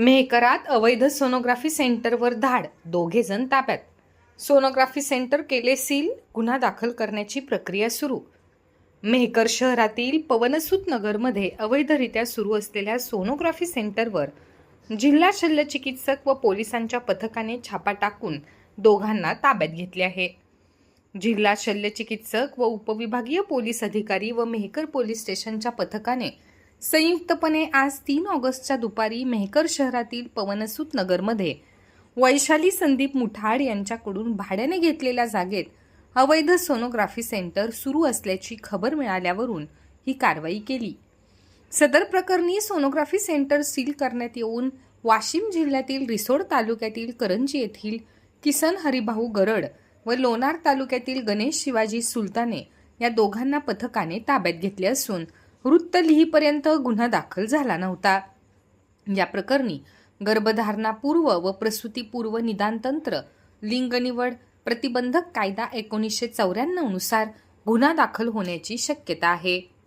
मेहकरात अवैध सोनोग्राफी सेंटरवर धाड दोघे जण ताब्यात. सोनोग्राफी सेंटर केले सील गुन्हा दाखल करण्याची प्रक्रिया सुरू. मेहकर शहरातील पवनसूत नगरमध्ये अवैधरित्या सुरू असलेल्या सोनोग्राफी सेंटरवर जिल्हा शल्यचिकित्सक व पोलिसांच्या पथकाने छापा टाकून दोघांना ताब्यात घेतले आहे. जिल्हा शल्यचिकित्सक व उपविभागीय पोलीस अधिकारी व मेहकर पोलीस स्टेशनच्या पथकाने संयुक्तपणे आज तीन ऑगस्टच्या दुपारी मेहकर शहरातील पवनसूत नगरमध्ये वैशाली संदीप मुठाड यांच्याकडून भाड्याने घेतलेल्या जागेत अवैध सोनोग्राफी सेंटर सुरू असल्याची खबर मिळाल्यावरून ही कारवाई केली. सदर प्रकरणी सोनोग्राफी सेंटर सील करण्यात येऊन वाशिम जिल्ह्यातील रिसोड तालुक्यातील करंजी येथील किसन हरिभाऊ गरड व लोणार तालुक्यातील गणेश शिवाजी सुलताने या दोघांना पथकाने ताब्यात घेतले असून वृत्त लिहीपर्यंत गुन्हा दाखल झाला नव्हता. या प्रकरणी गर्भधारणापूर्व व प्रसूतीपूर्व निदानतंत्र लिंगनिवड प्रतिबंधक कायदा एकोणीसशे चौऱ्याण्णवनुसार गुन्हा दाखल होण्याची शक्यता आहे.